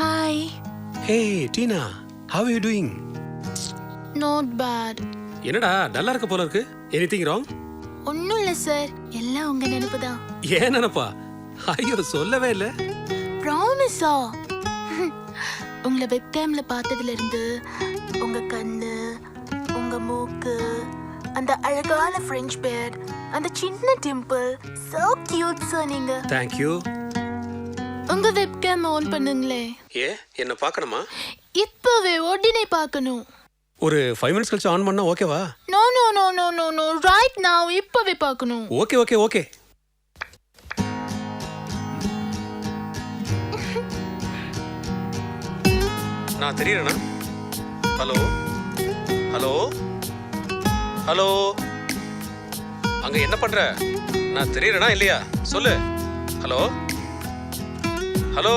Hi hey Teena how you doing not bad என்னடா டல்லா இருக்க போல இருக்கு. எனிதிங் ராங் ஒன்றும் இல்லை சார் எல்லாம் உங்க நினைப்பு தான். ஏன் நினைப்பா? ஐயோ சொல்லவே இல்ல. ப்ராமிஸா உங்களை வெப்கேம்ல பார்த்ததுல இருந்து உங்க கண்ணு உங்க மூக்கு அந்த அழகான ஃப்ரெஞ்ச் பேர்ட் அந்த சின்ன டிம்பிள் சோ கியூட் சார் நீங்க. தேங்க்யூ உங்க வெப்கேம் ஆன் பண்ணுங்களே. ஏ என்ன பார்க்கணுமா? இப்பவே உடனே பார்க்கணும். ஒரு ஃபைவ் மினிட்ஸ் கழிச்சு ஆன் பண்ணா ஓகேவா no no no no no no right now இப்பவே பார்க்கணும். ஓகே ஓகே ஓகே நான் தெரியறேனா? ஹலோ ஹலோ ஹலோ அங்க என்ன பண்ற? நான் தெரியறேனா இல்லையா? சொல்லு. Hello hello?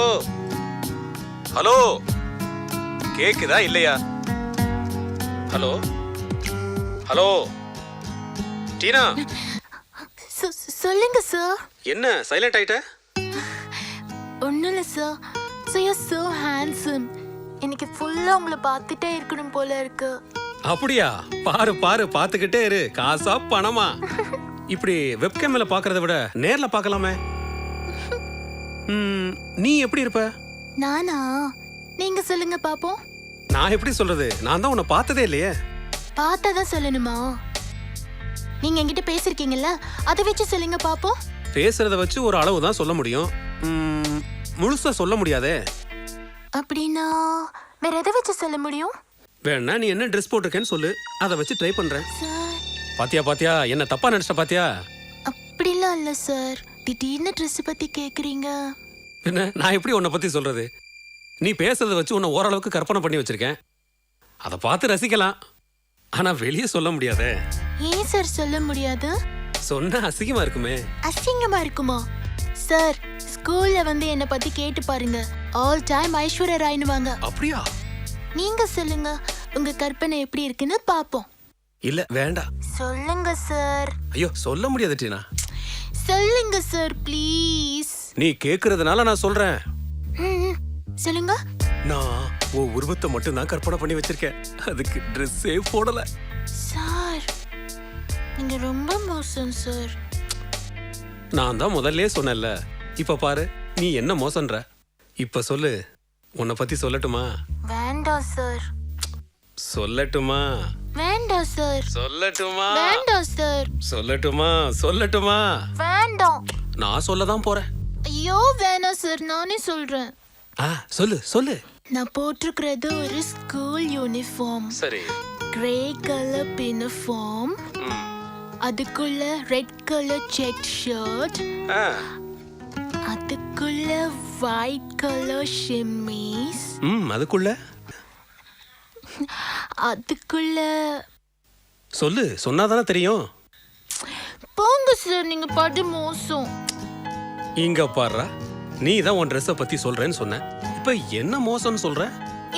ஹலோ? கேக்குதா இல்லையா? ஹலோ? ஹலோ? டீனா? சொ- சொல்லுங்க சார் என்ன சைலண்ட் ஆயிட்ட? ஒன்றும் இல்லை sir so you so handsome இன்னைக்கு ஃபுல்லாக உங்களை பார்த்துட்டே இருக்கணும் போல இருக்கு. அப்படியா? பாரு பாரு பாத்துக்கிட்டே இரு. காசா பணமா? இப்படி வெப்கேம்ல பாக்குறத விட நேர்ல பார்க்கலாமே. நீ எப்படி இருப்ப? நானா? நீங்க சொல்லுங்க பாப்போம். நான் எப்படி சொல்றது? நான் தான் உன்னை பார்த்ததே இல்லையே. பார்த்தா தான் சொல்லணுமா? நீங்க என்கிட்ட பேசிருக்கீங்கல்ல அதை வச்சு சொல்லுங்க பாப்போம். பேசுறத வச்சு ஒரு அளவு தான் சொல்ல முடியும். ம், முழுசா சொல்ல முடியாதே. அப்படின்னா வேற எதை வச்சு சொல்ல முடியும்? வேணா நீ என்ன ட்ரெஸ் போட்டிருக்கேன்னு சொல்லு. அதை வச்சு ட்ரை பண்றேன். பாத்தியா பாத்தியா? என்ன தப்பா நினைச்சிட்ட பாத்தியா? அப்படிலாம் இல்லை சார். திடீர்னு ட்ரெஸ் பத்தி கேக்குறீங்க? என்ன? நான் எப்படி உன்னை பத்தி சொல்றது? நீ பேசுறத வச்சு உன்னை ஓரளவுக்கு கற்பனை பண்ணி வச்சிருக்கேன். அதை பார்த்து ரசிக்கலாம். ஆனா வெளியே சொல்ல முடியாதே. ஏன் சார் சொல்ல முடியாது? சொன்னா அசிங்கமா இருக்குமே. அசிங்கமா இருக்குமா? சார் ஸ்கூல்ல வந்து என்ன பத்தி கேட்டு பாருங்க. ஆல் டைம் ஐஸ்வர்யா ராய்னுவாங்க அப்படியா? நீங்க சொல்லுங்க. உங்க கற்பனை எப்படி இருக்குன்னு பாப்போம். இல்ல வேண்டாம். சொல்லுங்க சார் ஐயோ சொல்ல முடியாது டீனா. சொல்லுங்க சார் ப்ளீஸ் நீ கேக்குறதுனால நான் சொல்றேன். சொல்லுங்க. நான் உன் உருவத்தை மட்டும் தான் கற்பனை பண்ணி வச்சிருக்கேன். அதுக்கு ட்ரெஸ்ஸே போடல. சார் நீங்க ரொம்ப மோசம் சார் நான் தான் முதல்லயே சொன்னேன்ல. இப்ப பாரு நீ என்ன மோசன்ற? இப்ப சொல்லு. உன்னை பத்தி சொல்லட்டுமா? வேண்டாம் சார் சொல்லட்டுமா? வேண்டாம் சார் சொல்லட்டுமா? வேண்டாம் சார் சொல்லட்டுமா? சொல்லட்டுமா? வேண்டாம். நான் சொல்ல தான் போறேன். ஐயோ வேணாம் சார் நானே சொல்றேன். ஆ சொல்லு சொல்லு. நான் போட்டிருக்கிறது ஒரு ஸ்கூல் யூனிஃபார்ம் சரி. Grey colour uniform. அதுக்குள்ள ரெட் கலர் செக் ஷர்ட். அதுக்குள்ள ஒயிட் கலர் ஷிம்மிஸ் ம் அதுக்குள்ள? அதுக்குள்ள சொல்லு சொன்னாதானே தெரியும். போங்க சார் நீங்க படு மோசம். இங்க பாருடா நீ தான் உன் ட்ரெஸ்ஸை பத்தி சொல்றேன்னு சொன்ன. இப்ப என்ன மோசம்னு சொல்ற?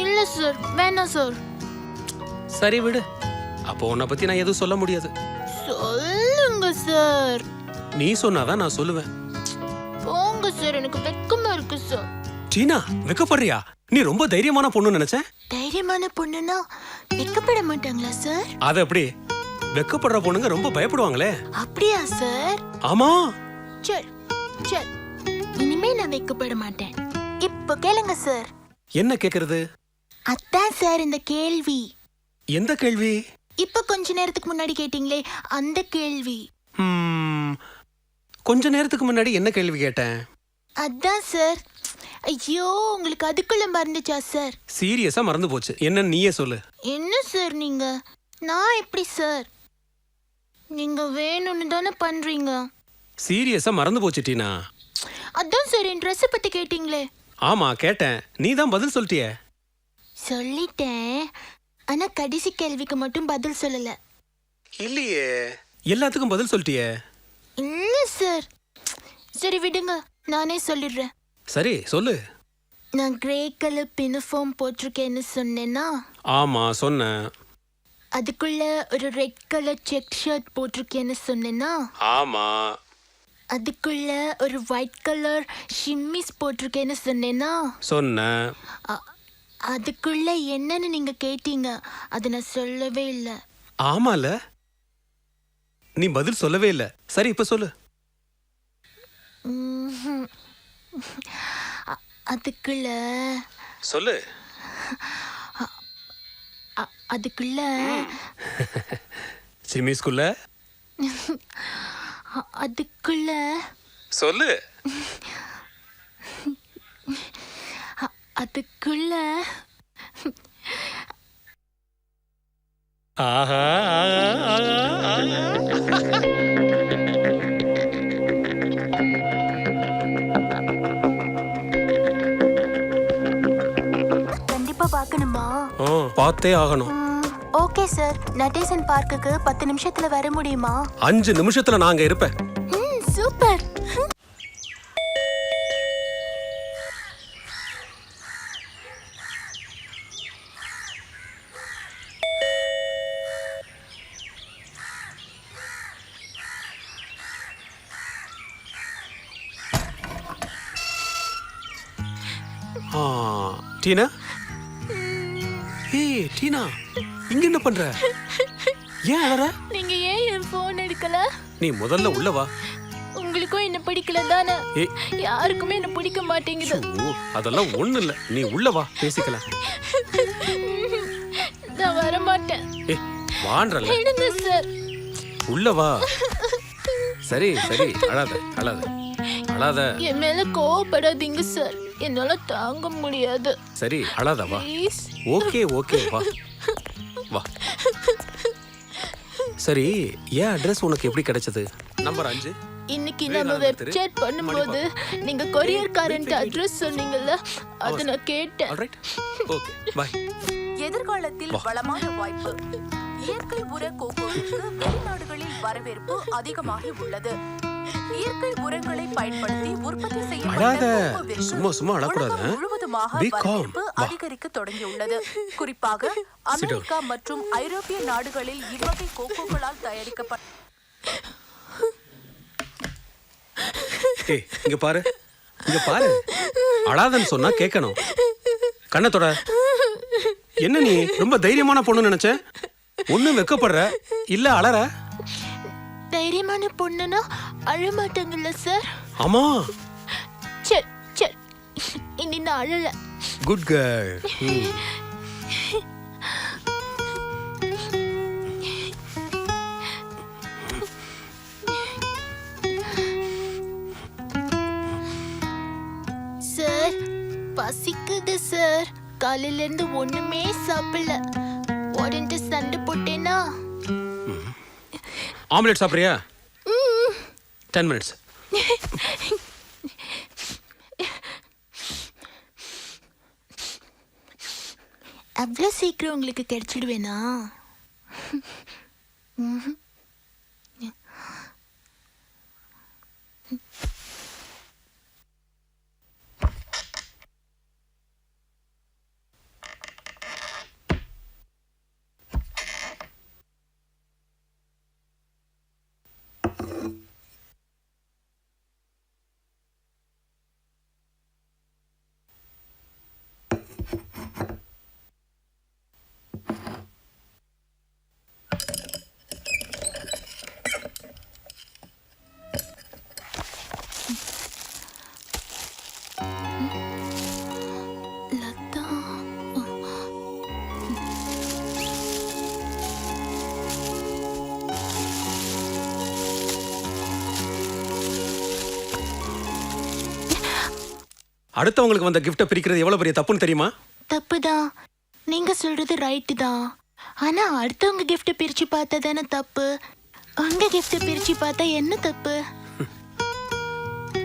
இல்ல சார் வேணாம் சார் சரி விடு. அப்போ உன்னை பத்தி நான் எதுவும் சொல்ல முடியாது. சொல்லுங்க சார் நீ சொன்னாதான் நான் சொல்லுவேன். போங்க சார் எனக்கு வெக்கமா இருக்கு சார் டீனா வெக்கப்படுறியா? நீ ரொம்ப தைரியமான பொண்ணு நினைச்சேன்? தைரியமான பொண்ணுனா வெக்கப்பட மாட்டாங்களா சார்? அது எப்படி? வெக்கப்படுற பொண்ணுங்க ரொம்ப பயப்படுவாங்களே. அப்படியா சார்? ஆமா. சரி சரி. இனிமே நான் வெக்கப்பட மாட்டேன். இப்போ கேளுங்க சார். என்ன கேக்குறது? அதான் சார் இந்த கேள்வி. எந்த கேள்வி? இப்ப கொஞ்ச நேரத்துக்கு முன்னாடி கேட்டீங்களே அந்த கேள்வி. ம், கொஞ்ச நேரத்துக்கு முன்னாடி என்ன கேள்வி கேட்டேன்? அதான் சார். ஐயோ உங்களுக்கு அதுக்குள்ள மறந்துச்சா சார்? சீரியஸா மறந்து போச்சு. என்னன்னு நீயே சொல்லு. என்ன சார் நீங்க? நான் எப்படி சார்? நீங்க வேணும்னு தானே பண்றீங்க. சீரியஸா மறந்து போச்சு டீனா? அதான் சார் என் ட்ரெஸ்ஸை பத்தி கேட்டீங்களே. ஆமா கேட்டேன். நீ தான் பதில் சொல்லிட்டியே. சொல்லிட்டேன். ஆனா கடைசி கேள்விக்கு மட்டும் பதில் சொல்லல. இல்லையே. எல்லாத்துக்கும் பதில் சொல்லிட்டியே. இல்ல சார். சரி விடுங்க. நானே சொல்லிடுறேன். சரி சொல்லு. நான் கிரே கலர் பினிஃபார்ம் போட்டிருக்கேன்னு சொன்னேன்னா ஆமா சொன்னேன். அதுக்குள்ள ஒரு ரெட் கலர் செக் ஷர்ட் போட்டிருக்கேன்னு சொன்னேன்னா ஆமா. அதுக்குள்ள ஒரு ஒயிட் கலர் ஷிம்மிஸ் போட்டிருக்கேன்னு சொன்னேன்னா சொன்னேன். அ- அதுக்குள்ள என்னன்னு நீங்க கேட்டீங்க. அதை நான் சொல்லவே இல்லை. ஆமால. நீ பதில் சொல்லவே இல்லை. சரி இப்ப சொல்லு. ம்ஹும். அதுக்குள்ள சொல்லு. அதுக்குள்ள சிமிஸ்குள்ள அ- அதுக்குள்ள சொல்லு. அதுக்குள்ள ஆஹா ஆஹா, ஆஹா, ஆஹா. பார்த்தே ஆகணும். Okay sir. நடேசன் பார்க்குக்கு பத்து நிமிஷத்துல வர முடியுமா? அஞ்சு நிமிஷத்துல நாங்க இருப்பேன். சூப்பர். ஆ, டீனா? ஏய் டீனா இங்க என்ன பண்ற? ஏன் அழற? நீங்க ஏன் என் போன் எடுக்கல? நீ முதல்ல உள்ள வா. உங்களுக்கும் என்ன பிடிக்கல தானே ஏய். யாருக்குமே என்ன பிடிக்க மாட்டேங்குது. ஓ அதெல்லாம் ஒண்ணு இல்ல. நீ உள்ள வா பேசிக்கலாம். நான் வர மாட்டேன் ஏய் வான்றல. விடுங்க சார் உள்ள வா. சரி சரி அழாத அழாத. அழாத. என் மேல கோவப்படாதீங்க சார் என்னால தாங்க முடியாது. சரி அழாத வா. ப்ளீஸ் ஓகே ஓகே வா. வா. சரி ஏன் அட்ரஸ் உனக்கு எப்படி கிடைச்சது? நம்பர் அஞ்சு. இன்னைக்கு நம்ம வெப்சைட் பண்ணும்போது நீங்க கொரியர்காரன்ட்டு அட்ரஸ் சொன்னீங்கல்ல அதை நான் கேட்டேன். ஆல்ரைட் ஓகே பாய் எதிர்காலத்தில் வளமான வாய்ப்பு. இயற்கை உர கோகோவிற்கு வெளிநாடுகளில் வரவேற்பு அதிகமாகி உள்ளது. இயற்கை உரங்களை பயன்படுத்தி உற்பத்தி. செய்யப்பட்ட சும்மா சும்மா அழக்கூடாது? முழுவதுமாக. வரவேற்பு. அதிகரிக்க தொடங்கியுள்ளது. குறிப்பாக அமெரிக்கா மற்றும் ஐரோப்பிய நாடுகளில் இவ்வகை கோகோக்களால் தயாரிக்கப்பட்ட இங்க பாரு. இங்க பாரு. அழாதன்னு சொன்னா கேட்கணும் கண்ணத்தோட என்ன நீ? ரொம்ப தைரியமான பொண்ணு நினைச்சேன் ஒண்ணும் வெக்கப்படுற? இல்ல அழற தைரியமான பொண்ணுனா அழ மாட்டாங்கல்ல சார் ஆமா. சரி சரி இனி நான் அழல. குட் கேர்ள் சார் பசிக்குது சார் காலையில இருந்து ஒண்ணுமே சாப்பிடல. உடன்ட்டு சண்டை போட்டேனா? ஆம்லெட் சாப்பிட்றியா? டென் மினிட்ஸ் அவ்வளோ சீக்கிரம் உங்களுக்கு கிடைச்சிடுவேனா ம்ஹும். அடுத்தவங்களுக்கு வந்த கிஃப்ட்டை பிரிக்கிறது எவ்வளவு பெரிய தப்புன்னு தெரியுமா? தப்புதான் நீங்க சொல்றது ரைட்டு தான் ஆனா அடுத்தவங்க gift பிரிச்சு பார்த்தா தானே தப்பு? உங்க gift பிரிச்சு பார்த்தா என்ன தப்பு?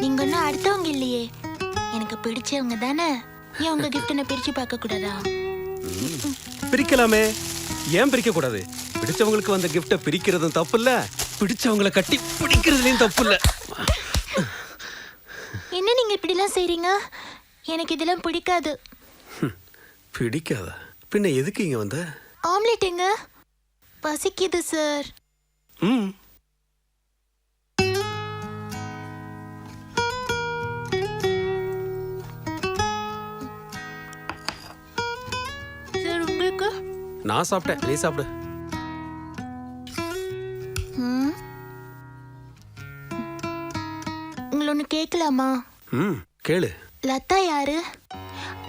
நீங்க ஒன்றும் அடுத்தவங்க இல்லையே. எனக்கு பிடிச்சவங்க தானே. ஏன் உங்க gift நான் பிரிச்சு பார்க்க கூடாதா? பிரிக்கலாமே. ஏன் பிரிக்க கூடாது பிடிச்சவங்களுக்கு வந்த கிஃப்ட்டை பிரிக்கிறதும் தப்பு இல்ல பிடிச்சவங்களை கட்டி பிடிக்கிறதுலயும் தப்பு இல்ல என்ன நீங்க இப்படிலாம் செய்றீங்க? எனக்கு இதெல்லாம் பிடிக்காது. பிடிக்காத? பின்ன எதுக்கு இங்க வந்த? ஆம்லெட் எங்க? பசிக்குது சார் ம். சார் உங்களுக்கு? நான் சாப்பிட்டேன். நீ சாப்பிடு. உங்களை ஒன்று கேட்கலாமா ம் கேளு. லதா யாரு?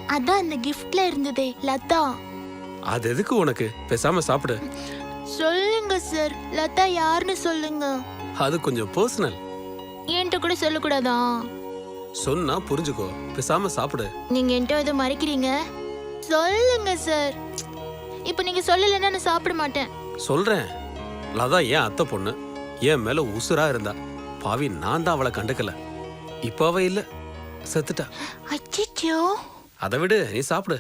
அதான் அந்த கிஃப்ட்ல இருந்ததே லதா. அது எதுக்கு உனக்கு? பேசாம சாப்பிடு. சொல்லுங்க சார் லதா யாருன்னு சொல்லுங்க. அது கொஞ்சம் பர்சனல் என்கிட்ட கூட சொல்லக்கூடாதா? சொன்னா புரிஞ்சுக்கோ. பேசாம சாப்பிடு. நீங்க என்கிட்ட எதுவும் மறைக்கிறீங்க? சொல்லுங்க சார் இப்போ நீங்க சொல்லலைன்னா நான் சாப்பிட மாட்டேன். சொல்றேன். லதா ஏன் அத்தை பொண்ணு? என் மேல உசுரா இருந்தா. பாவி நான் தான் அவளை கண்டுக்கல. இப்ப அவ இல்ல. செத்துட்டா. அச்சிச்சோ. அதை விடு நீ சாப்பிடு.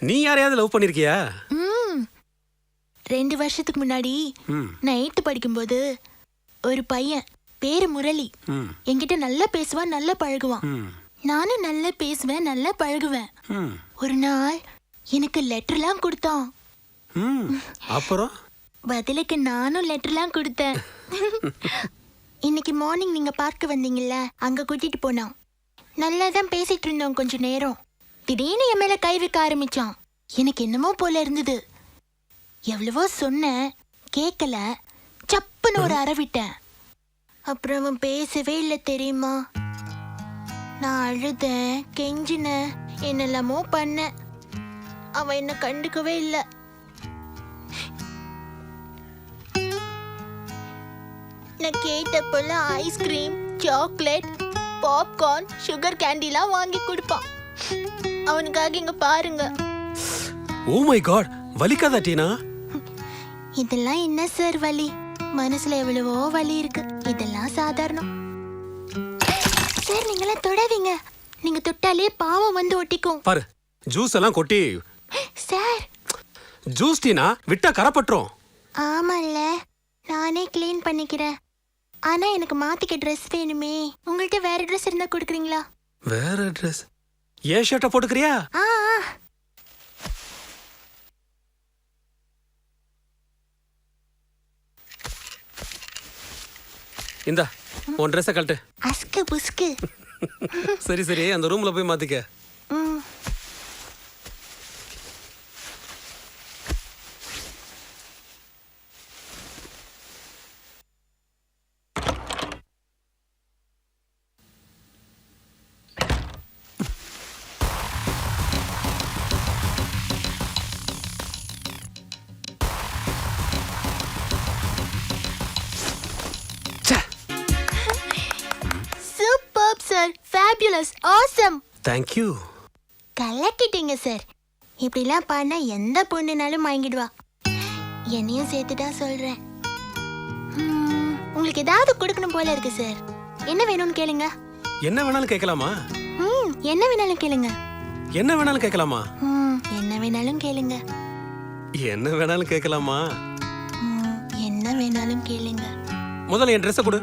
நீ யாரையாவது லவ் பண்ணிருக்கியா? ரெண்டு வருஷத்துக்கு முன்னாடி நான் எயித்து படிக்கும்போது ஒரு பையன் பேரு முரளி. என்கிட்ட நல்லா பேசுவான் நல்லா பழகுவான். நானும் நல்லா பேசுவேன் நல்லா பழகுவேன். ஒரு நாள் எனக்கு லெட்டர்லாம் கொடுத்தான். ம். அப்புறம்? பதிலுக்கு நானும் லெட்டர்லாம் கொடுத்தேன். இன்னைக்கு மார்னிங் நீங்க பார்க்க வந்தீங்கல்ல அங்க கூட்டிட்டு போனான். நல்லா தான் பேசிட்டு இருந்தோம் கொஞ்ச நேரம். திடீர்னு என் மேல கை வைக்க ஆரம்பிச்சான். எனக்கு என்னமோ போல இருந்தது. எவ்வளவோ சொன்னேன் கேட்கல சப்புன்னு ஒரு அறவிட்டேன் அப்புறம் அவன் பேசவே இல்லை தெரியுமா? நான் அழுதேன் கெஞ்சினேன் என்னெல்லாமோ பண்ணேன். அவன் என்ன கண்டுக்கவே இல்லை. நான் கேட்டப்பெல்லாம் ice cream chocolate popcorn sugar கேண்டிலாம் வாங்கி கொடுப்பான். அவனுக்காக இங்க பாருங்க. ஓ மை காட் வலிக்காதா டீனா? இதெல்லாம் என்ன சார் வலி? மனசுல எவ்வளவோ வலி இருக்கு. இதெல்லாம் சாதாரணம். சார் நீங்களாம் தொடாதீங்க நீங்க தொட்டாலே பாவம் வந்து ஒட்டிக்கும். பாரு ஜூஸ் எல்லாம் கொட்டி. Sir juice Teena? விட்டா கரப்பட்டுரும். ஆமால்ல. நானே க்ளீன் பண்ணிக்கிறேன். ஆனா எனக்கு மாத்திக்க ட்ரெஸ் வேணுமே. உங்கள்கிட்ட வேற ட்ரெஸ் இருந்தா கொடுக்குறீங்களா? வேற ட்ரெஸ் ஏன் ஷர்ட்டை போட்டுக்கிறியா? ஆ ஆ. இந்தா உன் ட்ரெஸ்ஸை கழட்டு. அஸ்கு புஸ்கு சரி சரி அந்த ரூம்ல போய் மாத்திக்க. ம். ஆசம் தேங்க்யூ கலக்கிட்டீங்க சார் இப்படிலாம் பண்ணா எந்த பொண்ணுனாலும் வாங்கிடுவா என்னையும் சேர்த்து தான் சொல்றேன். உங்களுக்கு ஏதாவது கொடுக்கணும் போல இருக்கு சார் என்ன வேணும்னு கேளுங்க. என்ன வேணாலும் கேட்கலாமா? ம் என்ன வேணாலும் கேளுங்க. என்ன வேணாலும் கேட்கலாமா? ம் என்ன வேணாலும் கேளுங்க. என்ன வேணாலும் கேட்கலாமா? என்ன வேணாலும் கேளுங்க. முதல்ல என் ட்ரெஸ்ஸை கொடு.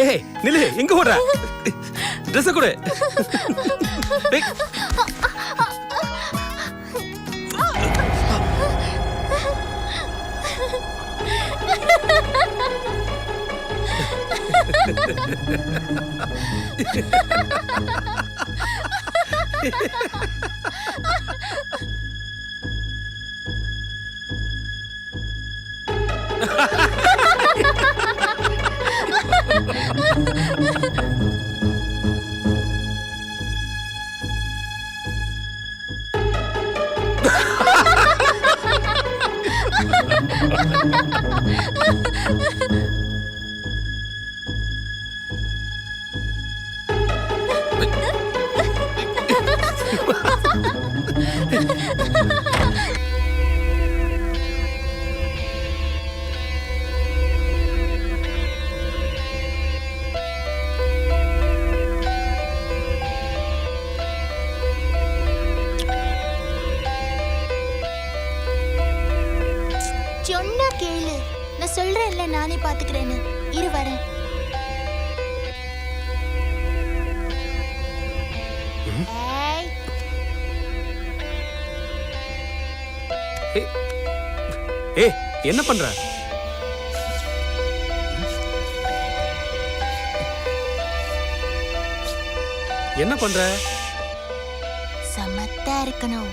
ஏய் நில்லு எங்க ஓடுற ட்ரெஸ் கொடு Ha ha ha! Ha ha ha! சொன்னா கேளு. நான் சொல்றேன்ல நானே பாத்துக்கிறேன்னு. இரு வரேன். ஏய். என்ன பண்ற? என்ன பண்ற? சமத்தா இருக்கணும்.